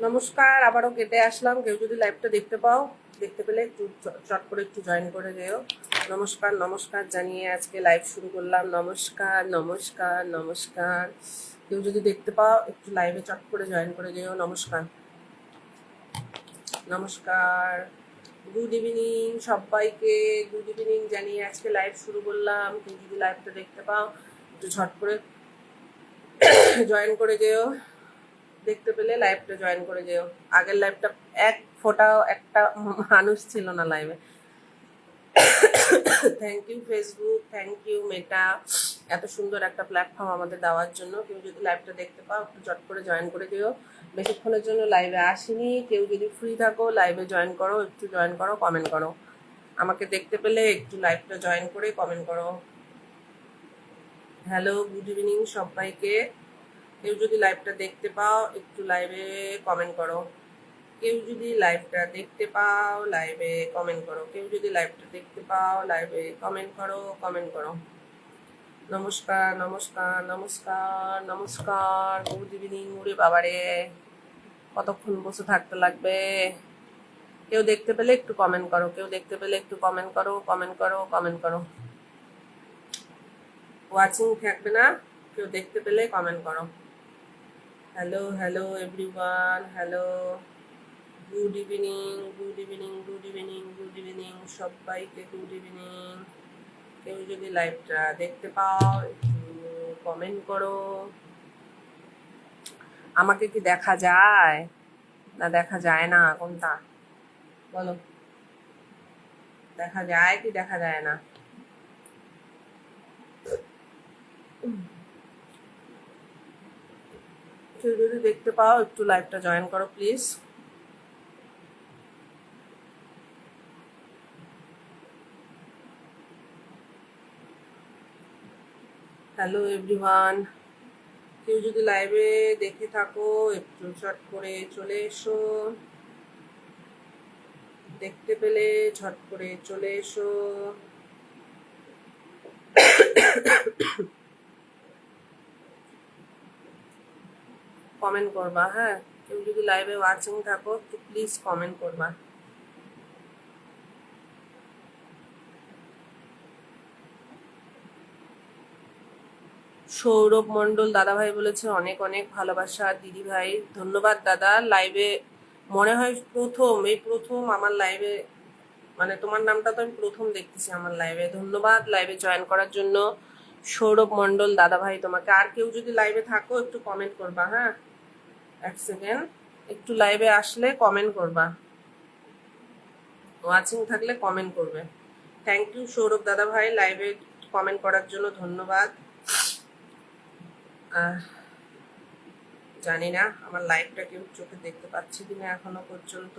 নমস্কার, আবারও কেটে আসলাম। কেউ যদি লাইভটা দেখতে পাও, দেখতে পেলে একটু চট করে একটু জয়েন করে যেও। নমস্কার নমস্কার জানিয়ে আজকে লাইভ শুরু করলাম। নমস্কার নমস্কার নমস্কার। কেউ যদি দেখতে পাও, একটু লাইভে চট করে জয়েন করে যেও। নমস্কার। নমস্কার। গুড ইভিনিং সবাইকে। গুড ইভিনিং জানিয়ে আজকে লাইভ শুরু করলাম। কেউ যদি লাইভটা দেখতে পাও, একটু ঝট করে জয়েন করে যেও। দেখতে পেলে লাইভটা জয়েন করে যেও। আগের লাইভটা এক ফোটাও একটা মানুষ ছিল না লাইভে thank you Facebook thank you Meta এত সুন্দর একটা প্ল্যাটফর্ম আমাদের দেওয়ার জন্য। কেউ যদি লাইভটা দেখতে পাও, একটু চট করে জয়েন করে দিও বেশিক্ষণের জন্য লাইভে আসিনি। কেউ যদি ফ্রি থাকো লাইভে জয়েন করো, একটু জয়েন করো কমেন্ট করো। আমাকে দেখতে পেলে একটু লাইভটা জয়েন করে কমেন্ট করো। হ্যালো গুড ইভিনিং সবাইকে। কেউ যদি লাইভটা দেখতে পাও, একটু লাইভে কমেন্ট করো। কেউ যদি লাইভটা দেখতে পাও লাইভে কমেন্ট করো। কেউ যদি লাইভটা দেখতে পাও লাইভে কমেন্ট করো কমেন্ট করো। নমস্কার নমস্কার নমস্কার নমস্কার। গুড ইভিনিং উড়ে বাবারে। কতক্ষণ বসে থাকতে লাগবে? কেউ দেখতে পেলে একটু কমেন্ট করো। কেউ দেখতে পেলে একটু কমেন্ট করো কমেন্ট করো কমেন্ট করো। ওয়াচিং থাকবে না, কেউ দেখতে পেলে কমেন্ট করো। Hello hello everyone hello good evening good evening good evening good evening সবাইকে গুড ইভিনিং কেউ যদি লাইভটা দেখতে পাও কমেন্ট করো। আমাকে কি দেখা যায়? না, দেখা যায় না, কোনটা? বলো। দেখা যায় কি, দেখা যায় না? কেউ যদি দেখতে পাও, একটু লাইভটা জয়েন করো প্লিজ হ্যালো এভরিওয়ান কেউ যদি লাইভে দেখে থাকো, একটু চট করে চলে এসো। দেখতে পেলে ঝট করে চলে এসো। কমেন্ট করবা হ্যাঁ? কেউ যদি লাইভে ওয়াচিং থাকো একটু প্লিজ কমেন্ট করবা। সৌরভ মণ্ডল দাদা ভাই বলেছে, অনেক অনেক ভালোবাসা, দিদি ভাই। ধন্যবাদ দাদা। লাইভে মনে হয় প্রথম, এই প্রথম আমার লাইভে মানে তোমার নামটা তো আমি প্রথম দেখতেছি আমার লাইভে ধন্যবাদ লাইভে জয়েন করার জন্য। সৌরভ মণ্ডল দাদা ভাই তোমাকে, আর কেউ যদি লাইভে থাকো, একটু কমেন্ট করবা হ্যাঁ? এক সেকেন্ড একটু লাইভে আসলে কমেন্ট করবা। ওয়াচিং থাকলে কমেন্ট করবে। থ্যাংক ইউ সৌরভ দাদা ভাই লাইভে কমেন্ট করার জন্য ধন্যবাদ। জানি না, আমার লাইভটা কেউ চোখে দেখতে পাচ্ছি কিনা এখনও পর্যন্ত।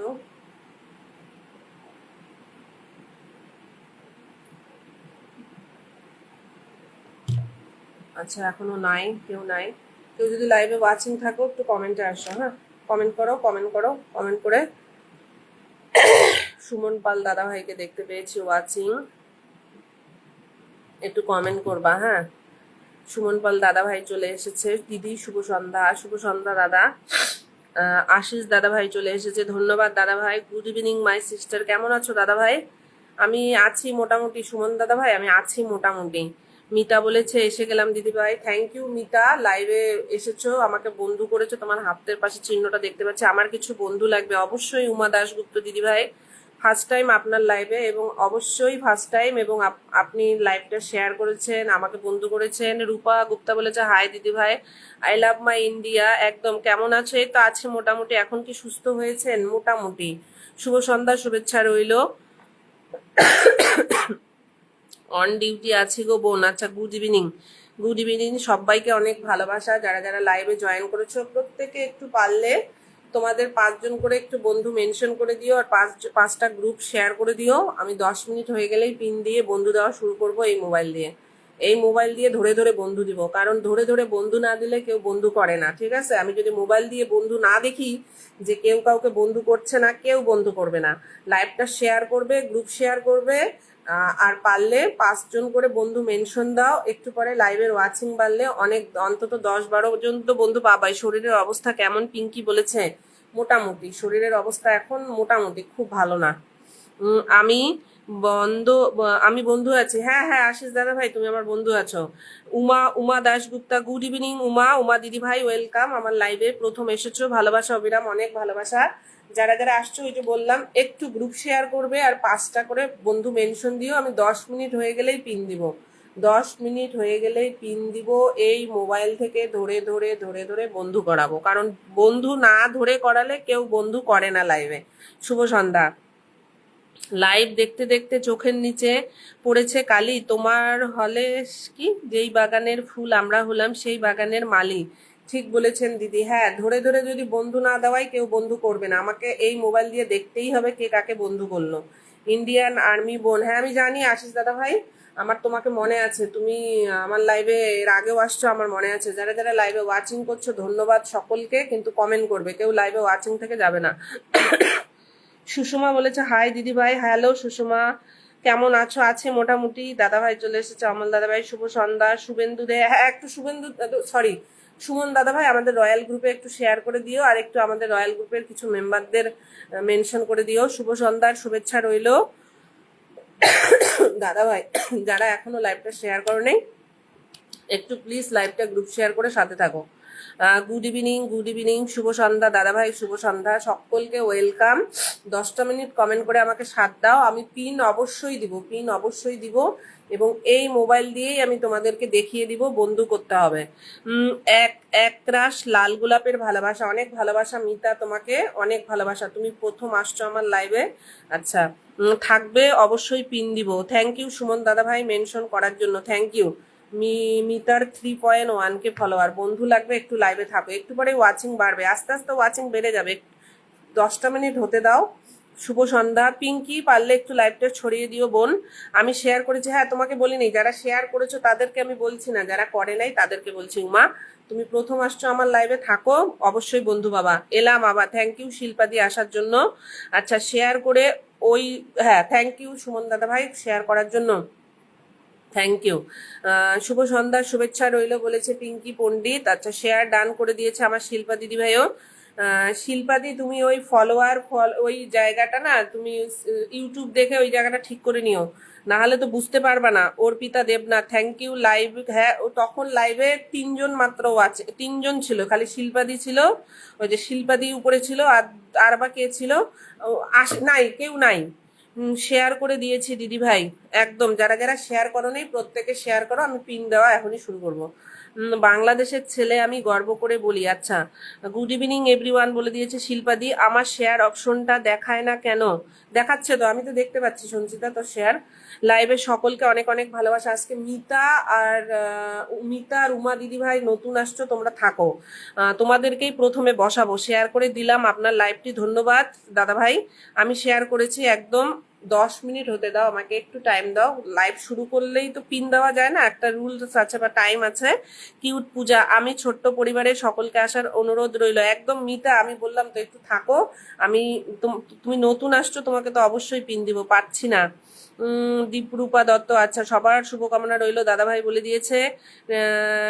আচ্ছা এখনও নাই, কেউ নাই। কেউ যদি লাইভে ওয়াচিং থাকো, একটু কমেন্টে আসো হ্যাঁ? কমেন্ট করো কমেন্ট করো কমেন্ট করে সুমন পাল দাদা ভাইকে দেখতে পেয়েছি ওয়াচিং একটু কমেন্ট করবা হ্যাঁ? সুমন পাল দাদা ভাই চলে এসেছে। দিদি, শুভ সন্ধ্যা। শুভ সন্ধ্যা, দাদা। আশিস দাদা ভাই চলে এসেছে। ধন্যবাদ দাদা ভাই গুড ইভিনিং মাই সিস্টার কেমন আছো দাদা ভাই আমি আছি মোটামুটি, সুমন দাদা ভাই আমি আছি মোটামুটি। মিতা বলেছে, এসে গেলাম দিদি ভাই থ্যাংক ইউ মিতা। লাইভে এসেছ, আমাকে বন্ধু করেছ। তোমার হাতের পাশে চিহ্নটা দেখতে পাচ্ছি। আমার কিছু বন্ধু লাগবে। অবশ্যই উমা দাশগুপ্ত দিদি ভাই ফার্স্ট টাইম আপনার লাইভে এবং অবশ্যই ফার্স্ট টাইম এবং আপ- আপনি লাইভটা শেয়ার করেছেন, আমাকে বন্ধু করেছেন। রূপা গুপ্তা বলেছে হাই দিদি ভাই আই লাভ মাই ইন্ডিয়া একদম কেমন আছে? তো আছে মোটামুটি। এখন কি সুস্থ হয়েছেন? মোটামুটি। শুভ সন্ধ্যা, শুভেচ্ছা রইল। অন ডিউটি আছি গো বোন আচ্ছা গুড ইভিনিং গুড ইভিনিং সবাইকে অনেক ভালোবাসা, যারা যারা লাইভে জয়েন করেছ, প্রত্যেকে একটু পারলে তোমাদের পাঁচজন করে একটু বন্ধু মেনশন করে দিও আর পাঁচ, পাঁচটা গ্রুপ শেয়ার করে দিও। আমি দশ মিনিট হয়ে গেলেই পিন দিয়ে বন্ধু দেওয়া শুরু করব এই মোবাইল দিয়ে। এই মোবাইল দিয়ে ধরে ধরে বন্ধু দিব, কারণ ধরে ধরে বন্ধু না দিলে কেউ বন্ধু করে না, ঠিক আছে? আমি যদি মোবাইল দিয়ে বন্ধু না দেখি যে কেউ কাউকে বন্ধু করছে না, কেউ বন্ধু করবে না। লাইভটা শেয়ার করবে গ্রুপ শেয়ার করবে আর পারলে পাঁচজন করে বন্ধু মেনশন দাও। একটু পরে লাইভের ওয়াচিং বাড়লে অনেক, অন্তত দশ বারো জন তো বন্ধু পাবাই। শরীরের অবস্থা কেমন পিঙ্কি বলেছে? মোটামুটি। শরীরের অবস্থা এখন মোটামুটি খুব ভালো না। আমি বন্ধ, আমি বন্ধু আছি। হ্যাঁ হ্যাঁ আশিস দাদা ভাই, তুমি আমার বন্ধু আছো। উমা উমা দাশগুপ্তা গুড ইভিনিং উমা উমা দিদি ভাই ওয়েলকাম আমার লাইভে প্রথম এসেছ। ভালোবাসা অবিরাম, অনেক ভালোবাসা। যারা যারা আসছো, ওই যে বললাম, একটু গ্রুপ শেয়ার করবে আর পাঁচটা করে বন্ধু মেনশন দিও। আমি দশ মিনিট হয়ে গেলেই পিন দিব। দশ মিনিট হয়ে গেলেই পিন দিব, এই মোবাইল থেকে ধরে ধরে ধরে ধরে বন্ধু করাবো। কারণ বন্ধু না ধরে করালে কেউ বন্ধু করে না লাইভে শুভ সন্ধ্যা। লাইভ দেখতে দেখতে চোখের নিচে পড়েছে কালি। তোমার হলে কি? যেই বাগানের ফুল আমরা হলাম, সেই বাগানের মালি। ঠিক বলেছেন দিদি। হ্যাঁ ধরে ধরে যদি বন্ধু না দেওয়াই কেউ বন্ধু করবে না। আমাকে এই মোবাইল দিয়ে দেখতেই হবে কে কাকে বন্ধু করল। ইন্ডিয়ান আর্মি বোন। হ্যাঁ আমি জানি আশিস দাদা ভাই আমার তোমাকে মনে আছে। তুমি আমার লাইভে এর আগেও আসছো, আমার মনে আছে। যারা যারা লাইভে ওয়াচিং করছ, ধন্যবাদ সকলকে, কিন্তু কমেন্ট করবে। কেউ লাইভে ওয়াচিং থেকে যাবে না। সুষমা বলেছে হাই দিদি ভাই হ্যালো সুষমা। কেমন আছো? আছে মোটামুটি। দাদা ভাই চলে এসেছে, অমল দাদা ভাই শুভ সন্ধ্যা। শুভেন্দু দে হ্যাঁ একটু শুভেন্দু সরি সুমন দাদা ভাই আমাদের রয়্যাল গ্রুপে একটু শেয়ার করে দিও আর একটু আমাদের রয়্যাল গ্রুপের কিছু মেম্বারদের মেনশন করে দিও। শুভ সন্ধ্যার শুভেচ্ছা রইল। দাদা ভাই যারা এখনও লাইভটা শেয়ার করো নেই, একটু প্লিজ লাইভটা গ্রুপ শেয়ার করে সাথে থাকো। গুড ইভিনিং গুড ইভিনিং শুভ সন্ধ্যা দাদা ভাই শুভ সন্ধ্যা, সকলকে ওয়েলকাম দশটা মিনিট কমেন্ট করে আমাকে সাথ দাও, আমি পিন অবশ্যই দিব পিন অবশ্যই দিব এবং এই মোবাইল দিয়েই আমি তোমাদেরকে দেখিয়ে দিব, বন্ধু করতে হবে। এক এক রাশ লাল গোলাপের ভালোবাসা, অনেক ভালোবাসা মিতা তোমাকে, অনেক ভালোবাসা, তুমি প্রথম আসছো আমার লাইভে আচ্ছা থাকবে, অবশ্যই পিন দিব। থ্যাংক ইউ সুমন দাদা ভাই মেনশন করার জন্য থ্যাংক ইউ মি, metre three point one K follower বন্ধু লাগবে একটু লাইভে থাকো। একটু পরে ওয়াচিং বাড়বে। আস্তে আস্তে ওয়াচিং বেড়ে যাবে। দশটা মিনিট হতে দাও। শুভ সন্ধ্যা। পিঙ্কি, পারলে একটু লাইভটা ছড়িয়ে দিও বোন। আমি শেয়ার করেছি। হ্যাঁ তোমাকে বলিনি। যারা শেয়ার করেছ তাদেরকে আমি বলছি না। যারা করে নাই তাদেরকে বলছি। উমা, তুমি প্রথম আসছো আমার লাইভে থাকো। অবশ্যই বন্ধু বাবা। এলাম বাবা থ্যাংক ইউ শিল্পাদি আসার জন্য। আচ্ছা শেয়ার করে ওই হ্যাঁ থ্যাংক ইউ সুমন দাদা ভাই শেয়ার করার জন্য। থ্যাংক ইউ শুভ সন্ধ্যার শুভেচ্ছা রইল বলেছে পিঙ্কি পণ্ডিত। আচ্ছা শেয়ার ডান করে দিয়েছে আমার শিল্পা দিদি ভাইও। শিল্পাদি তুমি ওই ফলোয়ার ফল ওই জায়গাটা না, তুমি ইউটিউব দেখে ওই জায়গাটা ঠিক করে নিও। না হলে তো বুঝতে পারবা না। ওর Arpita Debnath thank you live হ্যাঁ ও তখন লাইভে তিনজন মাত্র আছে, তিনজন ছিল, খালি শিল্পাদি ছিল, ওই যে শিল্পাদি উপরে ছিল, আর আর বা কে ছিল? নাই, কেউ নাই। শেয়ার করে দিয়েছি দিদি ভাই একদম, যারা যারা শেয়ার করো নেই প্রত্যেকে শেয়ার করো, আমি পিন দেওয়া এখনই শুরু করব। বাংলাদেশের ছেলে আমি গর্ব করে বলি আচ্ছা গুড ইভিনিং এভরিওয়ান বলে দিয়েছে শিল্পাদি আমার শেয়ার অপশনটা দেখায় না কেন? দেখাচ্ছে তো, আমি তো দেখতে পাচ্ছি সঞ্চিতা তো শেয়ার লাইভে সকলকে অনেক অনেক ভালোবাসা। আজকে মিতা আর মিতা আর উমা দিদি ভাই নতুন আসছো, তোমরা থাকো। তোমাদেরকেই প্রথমে বসাবো। শেয়ার করে দিলাম আপনার লাইভটি ধন্যবাদ দাদা ভাই। আমি শেয়ার করেছি একদম দশ মিনিট হতে দাও, আমাকে একটু টাইম দাও। লাইভ শুরু করলেই তো পিন দেওয়া যায় না, একটা রুলস আছে বা টাইম আছে। কিউট পূজা, আমি ছোট্ট পরিবারের সকলকে আসার অনুরোধ রইল। একদম মিতা আমি বললাম তো একটু থাকো। আমি তুম- নতুন আসছো, তোমাকে তো অবশ্যই পিন দিব, পারছি না। দীপরূপা দত্ত আচ্ছা সবার শুভকামনা রইল। দাদাভাই বলে দিয়েছে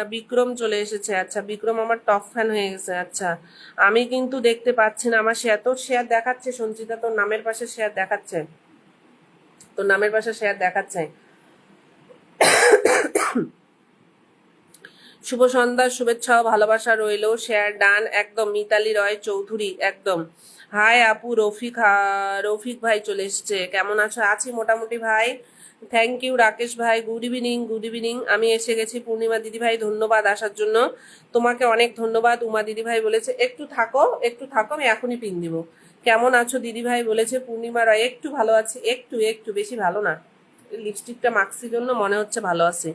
বিক্রম চলে এসেছে। আচ্ছা বিক্রম আমার টপ ফ্যান হয়ে গেছে আচ্ছা। আমি কিন্তু দেখতে পাচ্ছি না, আমার শেয়ার তোর শেয়ার দেখাচ্ছে, সঞ্চিতা তোর নামের পাশে শেয়ার দেখাচ্ছে। তোর নামের পাশে শেয়ার দেখাচ্ছে শুভ সন্ধ্যা, শুভেচ্ছা ও ভালোবাসা রইল শেয়ার ডান, একদম মিতালি রয় চৌধুরী, একদম। হাই আপু, রফিক রফিক ভাই চলে এসছে। কেমন আছো? আছি মোটামুটি ভাই। থ্যাংক ইউ রাকেশ ভাই। গুড ইভিনিং গুড ইভিনিং আমি এসে গেছি পূর্ণিমা দিদি ভাই, ধন্যবাদ আসার জন্য। তোমাকে অনেক ধন্যবাদ। উমা দিদি ভাই বলেছে, একটু থাকো একটু থাকো, আমি এখনই পিন দিব। কেমন আছো দিদি ভাই বলেছে, পূর্ণিমা রায় একটু ভালো আছে, একটু একটু বেশি ভালো না। লিপস্টিকটা মাখছি জন্য মনে হচ্ছে ভালো আছে।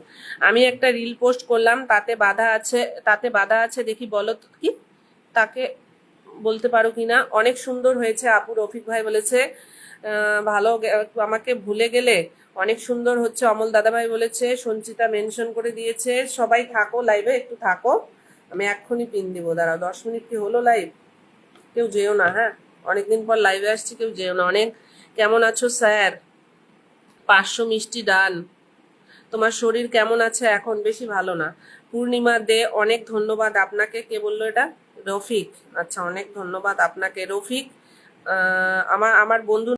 আমি একটা রিল পোস্ট করলাম, তাতে বাধা আছে, তাতে বাধা আছে দেখি বলো কি? তাকে বলতে পারো কিনা? অনেক সুন্দর হয়েছে, আপু রফিক ভাই বলেছে ভালো আমাকে ভুলে গেলে অনেক সুন্দর হচ্ছে, অমল দাদাভাই বলেছে, সঞ্চিতা মেনশন করে দিয়েছে, সবাই থাকো লাইভে, একটু থাকো। আমি এক্ষুনি পিন দিব, দাঁড়াও, দশ মিনিট কি হলো লাইভ? কেউ যেও না হ্যাঁ? অনেকদিন পর লাইভে আসছি, কেউ না। অনেক, কেমন আছো স্যার? পাঁচশো মিষ্টি ডান তোমার শরীর কেমন আছে? এখন বেশি ভালো না। পূর্ণিমা দে, অনেক ধন্যবাদ আপনাকে। কে বলল এটা? রফিক। আচ্ছা অনেক ধন্যবাদ আপনাকে, রফিক। আমার আমার বন্ধু